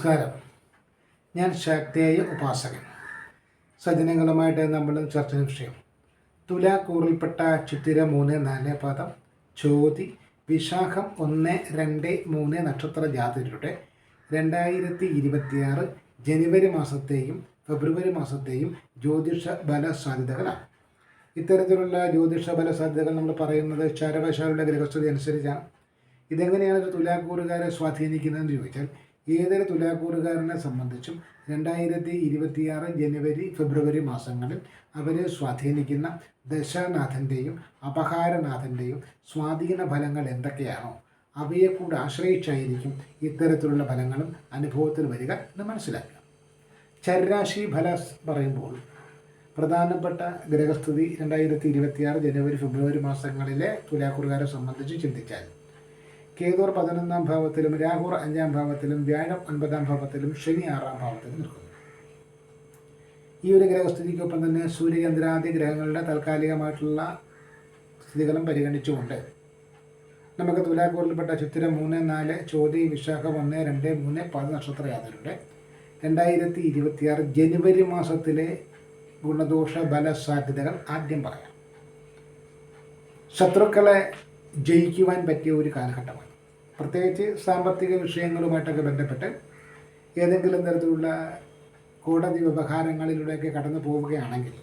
നമസ്കാരം. ഞാൻ ശക്തിയായ ഉപാസകൻ. സജ്ജനങ്ങളുമായിട്ട് നമ്മൾ ചർച്ച വിഷയം. തുലാക്കൂറിൽപ്പെട്ട ചിത്തിര മൂന്ന് നാല് പദം ചോതി വിശാഖം ഒന്ന് രണ്ട് മൂന്ന് നക്ഷത്ര ജാതരുടെ രണ്ടായിരത്തി ഇരുപത്തിയാറ് ജനുവരി മാസത്തെയും ഫെബ്രുവരി മാസത്തെയും ജ്യോതിഷ ബല സാധ്യതകളാണ് ഇത്തരത്തിലുള്ള ജ്യോതിഷ ബല സാധ്യതകൾ നമ്മൾ പറയുന്നത് ചാരവശാലുള്ള ഗ്രഹസ്ഥിതി അനുസരിച്ചാണ്. ഇതെങ്ങനെയാണ് തുലാക്കൂറുകാരെ സ്വാധീനിക്കുന്നതെന്ന് ചോദിച്ചാൽ ഏതൊരു തുലാക്കൂറുകാരനെ സംബന്ധിച്ചും രണ്ടായിരത്തി ഇരുപത്തിയാറ് ജനുവരി ഫെബ്രുവരി മാസങ്ങളിൽ അവരെ സ്വാധീനിക്കുന്ന ദശാനാഥന്റെയും അപഹാരനാഥന്റെയും സ്വാധീന ഫലങ്ങൾ എന്തൊക്കെയാണോ അവയെ കൂടെ ആശ്രയിച്ചായിരിക്കും ഇത്തരത്തിലുള്ള ഫലങ്ങളും അനുഭവത്തിൽ വരിക എന്ന് മനസ്സിലാക്കുക. ചരരാശി ഫല പറയുമ്പോൾ പ്രധാനപ്പെട്ട ഗ്രഹസ്ഥിതി രണ്ടായിരത്തി ഇരുപത്തിയാറ് ജനുവരി ഫെബ്രുവരി മാസങ്ങളിലെ തുലാക്കൂറുകാരെ സംബന്ധിച്ച് ചിന്തിച്ചാൽ കേതൂർ പതിനൊന്നാം ഭാവത്തിലും രാഹുർ അഞ്ചാം ഭാവത്തിലും വ്യാഴം ഒൻപതാം ഭാവത്തിലും ശനി ആറാം ഭാവത്തിലും നിൽക്കുന്നു. ഈ ഒരു ഗ്രഹസ്ഥിതിക്കൊപ്പം തന്നെ സൂര്യചന്ദ്രാദി ഗ്രഹങ്ങളുടെ താൽക്കാലികമായിട്ടുള്ള സ്ഥിതികളും പരിഗണിച്ചുകൊണ്ട് നമുക്ക് തുലാക്കൂറിൽപ്പെട്ട ചിത്തിര മൂന്ന് നാല് ചോതി വിശാഖം ഒന്ന് രണ്ട് മൂന്ന് പത് നക്ഷത്ര യാത്രയുടെ രണ്ടായിരത്തി ഇരുപത്തിയാറ് ജനുവരി മാസത്തിലെ ഗുണദോഷ ബല സാധ്യതകൾ ആദ്യം പറയാം. ശത്രുക്കളെ ജയിക്കുവാൻ പറ്റിയ ഒരു കാലഘട്ടമാണ്. പ്രത്യേകിച്ച് സാമ്പത്തിക വിഷയങ്ങളുമായിട്ടൊക്കെ ബന്ധപ്പെട്ട് ഏതെങ്കിലും തരത്തിലുള്ള കോടതി വ്യവഹാരങ്ങളിലൂടെയൊക്കെ കടന്നു പോവുകയാണെങ്കിൽ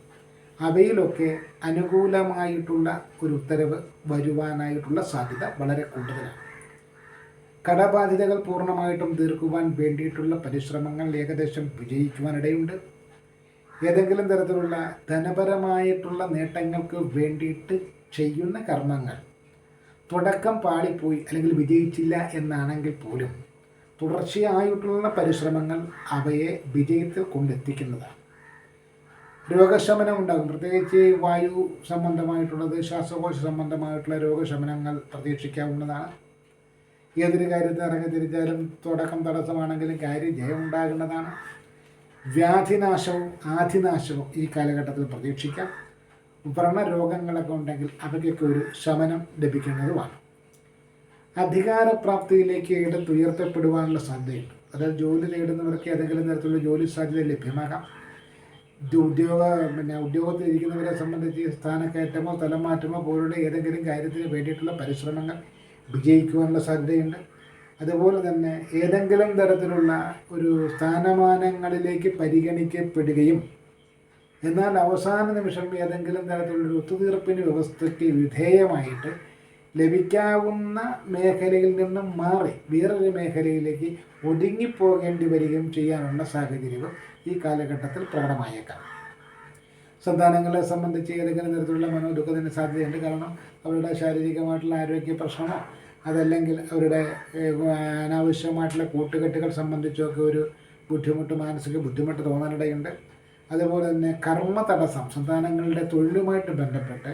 അവയിലൊക്കെ അനുകൂലമായിട്ടുള്ള ഒരു ഉത്തരവ് വരുവാനായിട്ടുള്ള സാധ്യത വളരെ കൂടുതലാണ്. കടബാധ്യതകൾ പൂർണമായിട്ടും തീർക്കുവാൻ വേണ്ടിയിട്ടുള്ള പരിശ്രമങ്ങൾ ഏകദേശം വിജയിക്കുവാനിടയുണ്ട്. ഏതെങ്കിലും തരത്തിലുള്ള ധനപരമായിട്ടുള്ള നേട്ടങ്ങൾക്ക് വേണ്ടിയിട്ട് ചെയ്യുന്ന കർമ്മങ്ങൾ തുടക്കം പാളിപ്പോയി അല്ലെങ്കിൽ വിജയിച്ചില്ല എന്നാണെങ്കിൽ പോലും തുടർച്ചയായിട്ടുള്ള പരിശ്രമങ്ങൾ അവയെ വിജയത്തിൽ കൊണ്ടെത്തിക്കുന്നതാണ്. രോഗശമനം ഉണ്ടാകും. പ്രത്യേകിച്ച് വായു സംബന്ധമായിട്ടുള്ളത് ശ്വാസകോശ സംബന്ധമായിട്ടുള്ള രോഗശമനങ്ങൾ പ്രതീക്ഷിക്കാവുന്നതാണ്. ഏതൊരു കാര്യത്തിൽ ഇറങ്ങി തിരിച്ചാലും തുടക്കം തടസ്സമാണെങ്കിലും കാര്യം ജയമുണ്ടാകേണ്ടതാണ്. വ്യാധിനാശവും ആധിനാശവും ഈ കാലഘട്ടത്തിൽ പ്രതീക്ഷിക്കാം. വ്രണരോഗങ്ങളൊക്കെ ഉണ്ടെങ്കിൽ അവയ്ക്കൊക്കെ ഒരു ശമനം ലഭിക്കുന്നതുമാണ്. അധികാരപ്രാപ്തിയിലേക്ക് എടുത്തുയർത്തപ്പെടുവാനുള്ള സാധ്യതയുണ്ട്. അതായത് ജോലി നേടുന്നവർക്ക് ഏതെങ്കിലും തരത്തിലുള്ള ജോലി സാധ്യത ലഭ്യമാകാം. ഉദ്യോഗ പിന്നെ ഉദ്യോഗത്തിൽ ഇരിക്കുന്നവരെ സംബന്ധിച്ച് സ്ഥാനക്കയറ്റമോ തലമാറ്റമോ പോലുള്ള ഏതെങ്കിലും കാര്യത്തിന് വേണ്ടിയിട്ടുള്ള പരിശ്രമങ്ങൾ വിജയിക്കുവാനുള്ള സാധ്യതയുണ്ട്. അതുപോലെ തന്നെ ഏതെങ്കിലും തരത്തിലുള്ള ഒരു സ്ഥാനമാനങ്ങളിലേക്ക് പരിഗണിക്കപ്പെടുകയും എന്നാൽ അവസാന നിമിഷം ഏതെങ്കിലും തരത്തിലുള്ള ഒത്തുതീർപ്പിന് വ്യവസ്ഥയ്ക്ക് വിധേയമായിട്ട് ലഭിക്കാവുന്ന മേഖലയിൽ നിന്നും മാറി വേറൊരു മേഖലയിലേക്ക് ഒതുങ്ങിപ്പോകേണ്ടി വരികയും ചെയ്യാനുള്ള സാഹചര്യവും ഈ കാലഘട്ടത്തിൽ പ്രകടമായേക്കാം. സന്താനങ്ങളെ സംബന്ധിച്ച് ഏതെങ്കിലും തരത്തിലുള്ള മനോദുഃഖത്തിന് സാധ്യതയുണ്ട്. കാരണം അവരുടെ ശാരീരികമായിട്ടുള്ള ആരോഗ്യ പ്രശ്നമോ അതല്ലെങ്കിൽ അവരുടെ അനാവശ്യമായിട്ടുള്ള കൂട്ടുകെട്ടുകൾ സംബന്ധിച്ചൊക്കെ ഒരു ബുദ്ധിമുട്ട് മാനസിക ബുദ്ധിമുട്ട് തോന്നാനിടയുണ്ട് അതുപോലെ തന്നെ കർമ്മ തടസ്സം സന്താനങ്ങളുടെ തൊഴിലുമായിട്ട് ബന്ധപ്പെട്ട്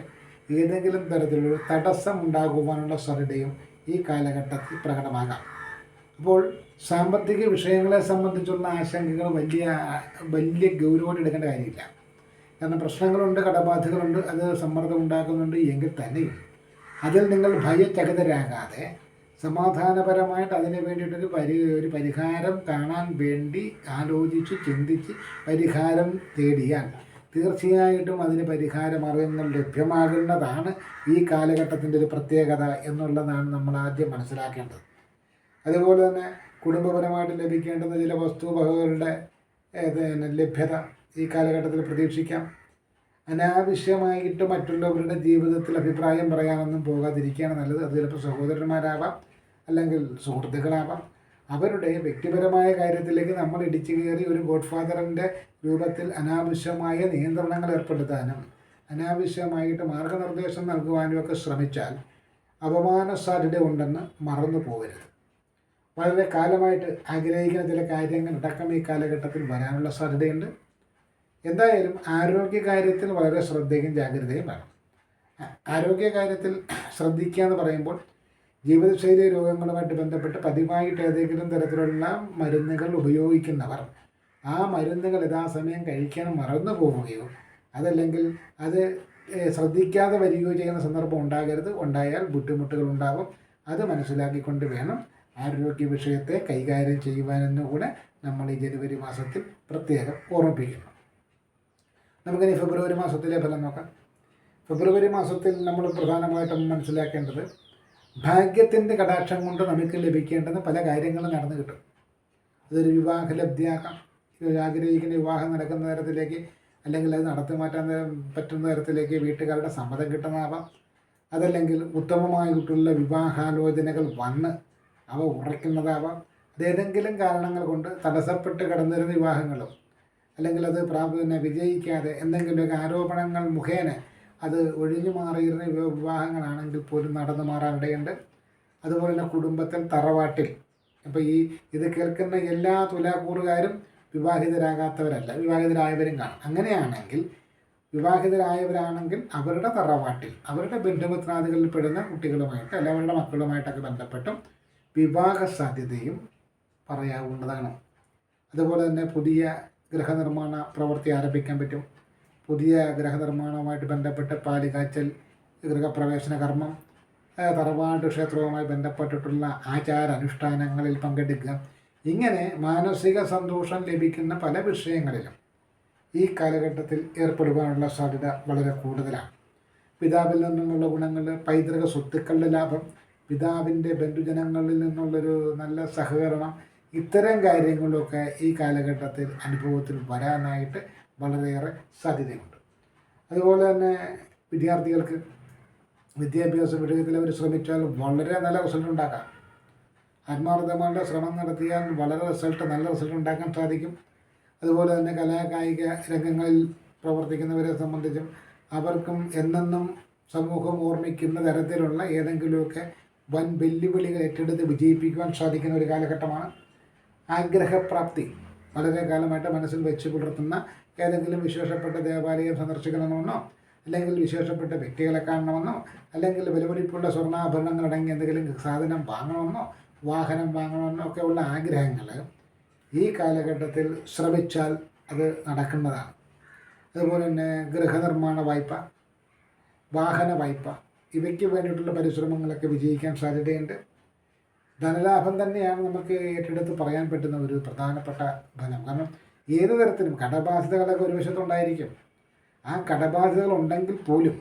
ഏതെങ്കിലും തരത്തിലുള്ള തടസ്സം ഉണ്ടാകുവാനുള്ള സാധ്യതയും ഈ കാലഘട്ടത്തിൽ പ്രകടമാകാം. അപ്പോൾ സാമ്പത്തിക വിഷയങ്ങളെ സംബന്ധിച്ചുള്ള ആശങ്കകൾ വലിയ വലിയ ഗൗരവമായിട്ട് എടുക്കേണ്ട കാര്യമില്ല. കാരണം പ്രശ്നങ്ങളുണ്ട് കടബാധ്യതകളുണ്ട് അത് സമ്മർദ്ദം ഉണ്ടാക്കുന്നുണ്ട് എങ്കിൽ തന്നെയും അതിൽ നിങ്ങൾ ഭയചകിതരാകാതെ സമാധാനപരമായിട്ട് അതിന് വേണ്ടിയിട്ടൊരു പരി ഒരു പരിഹാരം കാണാൻ വേണ്ടി ആലോചിച്ച് ചിന്തിച്ച് പരിഹാരം തേടിയാൽ തീർച്ചയായിട്ടും അതിന് പരിഹാര മാർഗങ്ങൾ ലഭ്യമാകുന്നതാണ് ഈ കാലഘട്ടത്തിന്റെ ഒരു പ്രത്യേകത എന്നുള്ളതാണ് നമ്മൾ ആദ്യം മനസ്സിലാക്കേണ്ടത്. അതുപോലെ തന്നെ കുടുംബപരമായിട്ട് ലഭിക്കേണ്ടുന്ന ചില വസ്തുവകകളുടെ ലഭ്യത ഈ കാലഘട്ടത്തിൽ പ്രതീക്ഷിക്കാം. അനാവശ്യമായിട്ട് മറ്റുള്ളവരുടെ ജീവിതത്തിൽ അഭിപ്രായം പറയാനൊന്നും പോകാതിരിക്കുകയാണ് നല്ലത്. അത് ചിലപ്പോൾ സഹോദരന്മാരാവാം അല്ലെങ്കിൽ സുഹൃത്തുക്കളാവാം. അവരുടെ വ്യക്തിപരമായ കാര്യത്തിലേക്ക് നമ്മൾ ഇടിച്ചു കയറി ഒരു ഗോഡ് ഫാദറിന്റെ രൂപത്തിൽ അനാവശ്യമായ നിയന്ത്രണങ്ങൾ ഏർപ്പെടുത്താനും അനാവശ്യമായിട്ട് മാർഗനിർദ്ദേശം നൽകുവാനും ഒക്കെ ശ്രമിച്ചാൽ അപമാന സാധ്യത ഉണ്ടെന്ന് മറന്നു പോകരുത്. വളരെ കാലമായിട്ട് ആഗ്രഹിക്കുന്ന ചില കാര്യങ്ങൾ അടക്കം ഈ കാലഘട്ടത്തിൽ വരാനുള്ള സാധ്യതയുണ്ട്. എന്തായാലും ആരോഗ്യ കാര്യത്തിൽ വളരെ ശ്രദ്ധയും ജാഗ്രതയും വേണം. ആരോഗ്യ കാര്യത്തിൽ ശ്രദ്ധിക്കുക എന്ന് പറയുമ്പോൾ ജീവിതശൈലി രോഗങ്ങളുമായിട്ട് ബന്ധപ്പെട്ട് പതിവായിട്ട് ഏതെങ്കിലും തരത്തിലുള്ള മരുന്നുകൾ ഉപയോഗിക്കുന്നവർ ആ മരുന്നുകൾ യഥാസമയം കഴിക്കാൻ മറന്നു പോവുകയോ അതല്ലെങ്കിൽ അത് ശ്രദ്ധിക്കാതെ വരികയോ ചെയ്യുന്ന സന്ദർഭം ഉണ്ടാകരുത്. ഉണ്ടായാൽ ബുദ്ധിമുട്ടുകൾ ഉണ്ടാകും അത് മനസ്സിലാക്കിക്കൊണ്ട് വേണം ആരോഗ്യ വിഷയത്തെ കൈകാര്യം ചെയ്യുവാനെന്ന് കൂടെ നമ്മൾ ഈ ജനുവരി മാസത്തിൽ പ്രത്യേകം ഓർമ്മിപ്പിക്കുന്നു. നമുക്കിനി ഫെബ്രുവരി മാസത്തിലെ ഫലം നോക്കാം. ഫെബ്രുവരി മാസത്തിൽ നമ്മൾ പ്രധാനമായിട്ടും മനസ്സിലാക്കേണ്ടത് ഭാഗ്യത്തിന്റെ കടാക്ഷം കൊണ്ട് നമുക്ക് ലഭിക്കേണ്ടുന്ന പല കാര്യങ്ങളും നടന്നു കിട്ടും. അതൊരു വിവാഹ ലബ്ധിയാക്കാം ഇത് ആഗ്രഹിക്കുന്ന വിവാഹം നടക്കുന്ന തരത്തിലേക്ക് അല്ലെങ്കിൽ അത് നടത്തി മാറ്റാൻ പറ്റുന്ന തരത്തിലേക്ക് വീട്ടുകാരുടെ സമ്മതം കിട്ടുന്നതാവാം. അതല്ലെങ്കിൽ ഉത്തമമായിട്ടുള്ള വിവാഹാലോചനകൾ വന്ന് അവ ഉറയ്ക്കുന്നതാവാം. അതേതെങ്കിലും കാരണങ്ങൾ കൊണ്ട് തടസ്സപ്പെട്ട് കടന്നിരുന്ന വിവാഹങ്ങളും അല്ലെങ്കിൽ അത് പ്രാപുതന്നെ വിജയിക്കാതെ എന്തെങ്കിലുമൊക്കെ ആരോപണങ്ങൾ മുഖേന അത് ഒഴിഞ്ഞു മാറിയിരുന്ന വിവ- വിവാഹങ്ങളാണെങ്കിൽ പോലും നടന്നു മാറാനിടയുണ്ട്. അതുപോലെ തന്നെ കുടുംബത്തിൽ തറവാട്ടിൽ. അപ്പോൾ ഈ ഇത് കേൾക്കുന്ന എല്ലാ തുലാക്കൂറുകാരും വിവാഹിതരാകാത്തവരല്ല. വിവാഹിതരായവരും കാണും. അങ്ങനെയാണെങ്കിൽ വിവാഹിതരായവരാണെങ്കിൽ അവരുടെ തറവാട്ടിൽ അവരുടെ ബന്ധുമിത്രാദികളിൽ പെടുന്ന കുട്ടികളുമായിട്ട് അല്ല അവരുടെ മക്കളുമായിട്ടൊക്കെ ബന്ധപ്പെട്ടും വിവാഹ സാധ്യതയും പറയാവുന്നതാണ്. അതുപോലെ തന്നെ പുതിയ ഗൃഹനിർമ്മാണ പ്രവൃത്തി ആരംഭിക്കാൻ പറ്റും. പുതിയ ഗ്രഹനിർമ്മാണവുമായിട്ട് ബന്ധപ്പെട്ട് പാലികാച്ചൽ ഗൃഹപ്രവേശന കർമ്മം തറവാട് ക്ഷേത്രവുമായി ബന്ധപ്പെട്ടിട്ടുള്ള ആചാര അനുഷ്ഠാനങ്ങളിൽ പങ്കെടുക്കുക. ഇങ്ങനെ മാനസിക സന്തോഷം ലഭിക്കുന്ന പല വിഷയങ്ങളിലും ഈ കാലഘട്ടത്തിൽ ഏർപ്പെടുവാനുള്ള സാധ്യത വളരെ കൂടുതലാണ്. പിതാവിൽ നിന്നുള്ള ഗുണങ്ങൾ പൈതൃക സ്വത്തുക്കളുടെ ലാഭം പിതാവിന്റെ ബന്ധുജനങ്ങളിൽ നിന്നുള്ളൊരു നല്ല സഹകരണം ഇത്തരം കാര്യങ്ങളൊക്കെ ഈ കാലഘട്ടത്തിൽ അനുഭവത്തിൽ വരാനായിട്ട് വളരെയേറെ സാധ്യതയുണ്ട്. അതുപോലെ തന്നെ വിദ്യാർത്ഥികൾക്ക് വിദ്യാഭ്യാസ വിഷയത്തിൽ അവർ ശ്രമിച്ചാൽ വളരെ നല്ല റിസൾട്ട് ഉണ്ടാക്കാം. ആത്മാർത്ഥമായിട്ട് ശ്രമം നടത്തിയാൽ വളരെ റിസൾട്ട് നല്ല റിസൾട്ട് ഉണ്ടാക്കാൻ സാധിക്കും. അതുപോലെ തന്നെ കലാകായിക രംഗങ്ങളിൽ പ്രവർത്തിക്കുന്നവരെ സംബന്ധിച്ചും അവർക്കും എന്നെന്നും സമൂഹം ഓർമ്മിക്കുന്ന തരത്തിലുള്ള ഏതെങ്കിലുമൊക്കെ വൻ വെല്ലുവിളികൾ ഏറ്റെടുത്ത് വിജയിപ്പിക്കുവാൻ സാധിക്കുന്ന ഒരു കാലഘട്ടമാണ്. ആഗ്രഹപ്രാപ്തി. വളരെ കാലമായിട്ട് മനസ്സിൽ വെച്ച് പുലർത്തുന്ന ഏതെങ്കിലും വിശേഷപ്പെട്ട ദേവാലയം സന്ദർശിക്കണമെന്നോ അല്ലെങ്കിൽ വിശേഷപ്പെട്ട വ്യക്തികളെ കാണണമെന്നോ അല്ലെങ്കിൽ വിലപിടിപ്പുള്ള സ്വർണാഭരണങ്ങൾ അടങ്ങിയ എന്തെങ്കിലും സാധനം വാങ്ങണമെന്നോ വാഹനം വാങ്ങണമെന്നോ ഒക്കെ ഉള്ള ആഗ്രഹങ്ങൾ ഈ കാലഘട്ടത്തിൽ ശ്രമിച്ചാൽ അത് നടക്കുന്നതാണ്. അതുപോലെ തന്നെ ഗൃഹനിർമ്മാണ വായ്പ വാഹന വായ്പ ഇവയ്ക്ക് വേണ്ടിയിട്ടുള്ള പരിശ്രമങ്ങളൊക്കെ വിജയിക്കാൻ സാധ്യതയുണ്ട്. ധനലാഭം തന്നെയാണ് നമുക്ക് ഏറ്റെടുത്ത് പറയാൻ പറ്റുന്ന ഒരു പ്രധാനപ്പെട്ട ഫലം കാരണം ഏത് തരത്തിലും കടബാധ്യതകളൊക്കെ ഒരു വശത്തുണ്ടായിരിക്കും ആ കടബാധ്യതകൾ ഉണ്ടെങ്കിൽ പോലും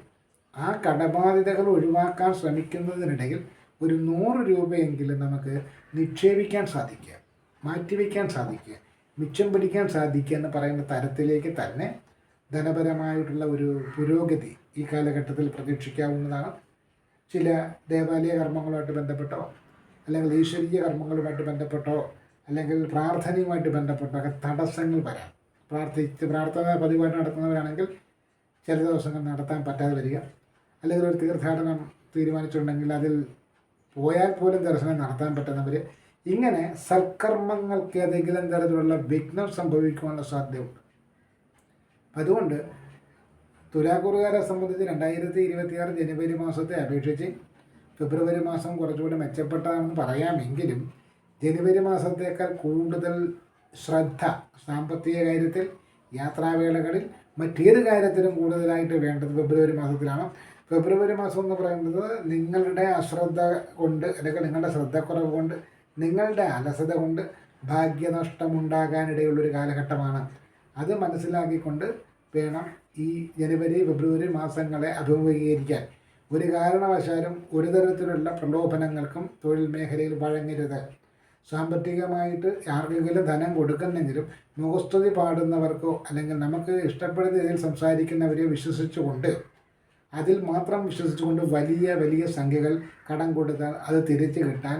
ആ കടബാധ്യതകൾ ഒഴിവാക്കാൻ ശ്രമിക്കുന്നതിനിടയിൽ ഒരു നൂറ് രൂപയെങ്കിലും നമുക്ക് നിക്ഷേപിക്കാൻ സാധിക്കുക മാറ്റിവെക്കാൻ സാധിക്കുക മിച്ചം പിടിക്കാൻ സാധിക്കുക എന്ന് പറയുന്ന തരത്തിലേക്ക് തന്നെ ധനപരമായിട്ടുള്ള ഒരു പുരോഗതി ഈ കാലഘട്ടത്തിൽ പ്രതീക്ഷിക്കാവുന്നതാണ്. ചില ദേവാലയ കർമ്മങ്ങളുമായിട്ട് ബന്ധപ്പെട്ടോ അല്ലെങ്കിൽ ഈശ്വരീയ കർമ്മങ്ങളുമായിട്ട് ബന്ധപ്പെട്ടോ അല്ലെങ്കിൽ പ്രാർത്ഥനയുമായിട്ട് ബന്ധപ്പെട്ടൊക്കെ തടസ്സങ്ങൾ വരാം. പ്രാർത്ഥിച്ച് പ്രാർത്ഥന പതിവായിട്ട് നടത്തുന്നവരാണെങ്കിൽ ചില ദിവസങ്ങൾ നടത്താൻ പറ്റാതെ വരിക. അല്ലെങ്കിൽ ഒരു തീർത്ഥാടനം തീരുമാനിച്ചിട്ടുണ്ടെങ്കിൽ അതിൽ പോയാൽ പോലും ദർശനം നടത്താൻ പറ്റുന്നവർ ഇങ്ങനെ സൽക്കർമ്മങ്ങൾക്ക് ഏതെങ്കിലും തരത്തിലുള്ള വിഘ്നം സംഭവിക്കുവാനുള്ള സാധ്യതയുണ്ട്. അതുകൊണ്ട് തുലാക്കുറുകാരെ സംബന്ധിച്ച് രണ്ടായിരത്തി ഇരുപത്തിയാറ് ജനുവരി മാസത്തെ അപേക്ഷിച്ച് ഫെബ്രുവരി മാസം കുറച്ചുകൂടി മെച്ചപ്പെട്ടതാണെന്ന് പറയാമെങ്കിലും ജനുവരി മാസത്തേക്കാൾ കൂടുതൽ ശ്രദ്ധ സാമ്പത്തിക കാര്യത്തിൽ യാത്രാവേളകളിൽ മറ്റേത് കാര്യത്തിലും കൂടുതലായിട്ട് വേണ്ടത് ഫെബ്രുവരി മാസത്തിലാണ്. ഫെബ്രുവരി മാസം എന്ന് പറയുന്നത് നിങ്ങളുടെ അശ്രദ്ധ കൊണ്ട് അല്ലെങ്കിൽ നിങ്ങളുടെ ശ്രദ്ധക്കുറവ് കൊണ്ട് നിങ്ങളുടെ അലസത കൊണ്ട് ഭാഗ്യനഷ്ടമുണ്ടാകാനിടയുള്ളൊരു കാലഘട്ടമാണ്. അത് മനസ്സിലാക്കിക്കൊണ്ട് വേണം ഈ ജനുവരി ഫെബ്രുവരി മാസങ്ങളെ അഭിമുഖീകരിക്കാൻ. ഒരു കാരണവശാലും ഒരു തരത്തിലുള്ള പ്രലോഭനങ്ങൾക്കും തൊഴിൽ മേഖലയിൽ വഴങ്ങരുത്. സാമ്പത്തികമായിട്ട് ആർക്കെങ്കിലും ധനം കൊടുക്കുന്നെങ്കിലും മുഖസ്തുതി പാടുന്നവർക്കോ അല്ലെങ്കിൽ നമുക്ക് ഇഷ്ടപ്പെടുന്ന രീതിയിൽ സംസാരിക്കുന്നവരെയോ വിശ്വസിച്ചുകൊണ്ട് അതിൽ മാത്രം വിശ്വസിച്ചുകൊണ്ട് വലിയ വലിയ സംഖ്യകൾ കടം കൊടുത്താൽ അത് തിരിച്ചു കിട്ടാൻ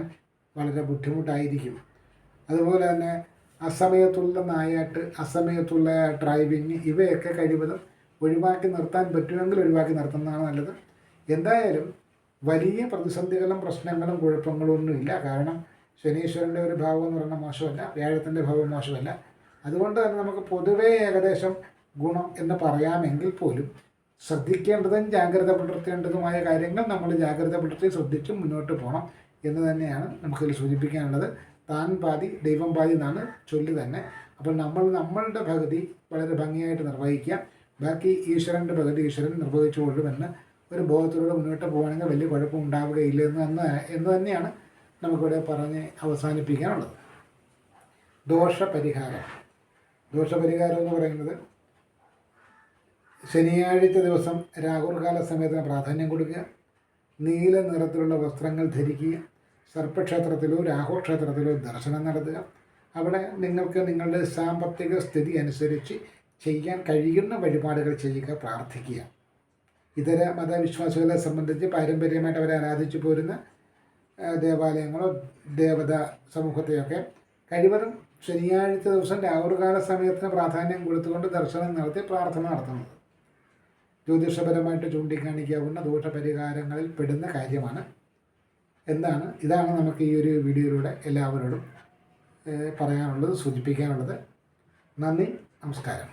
വളരെ ബുദ്ധിമുട്ടായിരിക്കും. അതുപോലെ തന്നെ അസമയത്തുള്ള നായാട്ട് അസമയത്തുള്ള ഡ്രൈവിങ് ഇവയൊക്കെ കഴിവതും ഒഴിവാക്കി നിർത്താൻ പറ്റുമെങ്കിൽ ഒഴിവാക്കി നിർത്തുന്നതാണ് നല്ലത്. എന്തായാലും വലിയ പ്രതിസന്ധികളും പ്രശ്നങ്ങളും കുഴപ്പങ്ങളും ഒന്നുമില്ല. കാരണം ശനീശ്വരന്റെ ഒരു ഭാവം എന്ന് പറയുന്നത് മോശമല്ല വ്യാഴത്തിന്റെ ഭാവം മോശമല്ല. അതുകൊണ്ട് തന്നെ നമുക്ക് പൊതുവേ ഏകദേശം ഗുണം എന്ന് പറയാമെങ്കിൽ പോലും ശ്രദ്ധിക്കേണ്ടതും ജാഗ്രത പുലർത്തേണ്ടതുമായ കാര്യങ്ങൾ നമ്മൾ ജാഗ്രത പുലർത്തി ശ്രദ്ധിച്ച് മുന്നോട്ട് പോകണം എന്ന് തന്നെയാണ് നമുക്കിൽ സൂചിപ്പിക്കാനുള്ളത്. താൻ പാതി ദൈവം പാതി എന്നാണ് ചൊല്ലി തന്നെ. അപ്പോൾ നമ്മൾ നമ്മളുടെ പകുതി വളരെ ഭംഗിയായിട്ട് നിർവഹിക്കുക. ബാക്കി ഈശ്വരന്റെ പകുതി ഈശ്വരൻ നിർവഹിച്ചുകൊള്ളുമെന്ന് ഒരു ബോധത്തിലൂടെ മുന്നോട്ട് പോകുകയാണെങ്കിൽ വലിയ കുഴപ്പം ഉണ്ടാവുകയില്ല എന്ന് എന്ന് തന്നെയാണ് നമുക്കിവിടെ പറഞ്ഞ് അവസാനിപ്പിക്കാനുള്ളത്. ദോഷപരിഹാരം. ദോഷപരിഹാരം എന്ന് പറയുന്നത് ശനിയാഴ്ച ദിവസം രാഹുൽകാല സമയത്തിന് പ്രാധാന്യം കൊടുക്കുക. നീല നിറത്തിലുള്ള വസ്ത്രങ്ങൾ ധരിക്കുക. സർപ്പക്ഷേത്രത്തിലോ രാഹു ക്ഷേത്രത്തിലോ ദർശനം നടത്തുക. അവിടെ നിങ്ങൾക്ക് നിങ്ങളുടെ സാമ്പത്തിക സ്ഥിതി അനുസരിച്ച് ചെയ്യാൻ കഴിയുന്ന വഴിപാടുകൾ ചെയ്യുക പ്രാർത്ഥിക്കുക. ഇതര മതവിശ്വാസികളെ സംബന്ധിച്ച് പാരമ്പര്യമായിട്ട് അവരെ ആരാധിച്ചു പോരുന്ന ദേവാലയങ്ങളോ ദേവത സമൂഹത്തെയൊക്കെ കഴിവതും ശനിയാഴ്ച ദിവസം രാവുകാല സമയത്തിന് പ്രാധാന്യം കൊടുത്തുകൊണ്ട് ദർശനം നടത്തി പ്രാർത്ഥന നടത്തുന്നത്. ജ്യോതിഷപരമായിട്ട് ചൂണ്ടിക്കാണിക്കാവുന്ന ദോഷപരിഹാരങ്ങളിൽ പെടുന്ന കാര്യമാണ്. എന്താണ്? ഇതാണ് നമുക്ക് ഈ ഒരു വീഡിയോയിലൂടെ എല്ലാവരോടും പറയാനുള്ളത് സൂചിപ്പിക്കാനുള്ളത്. നന്ദി നമസ്കാരം.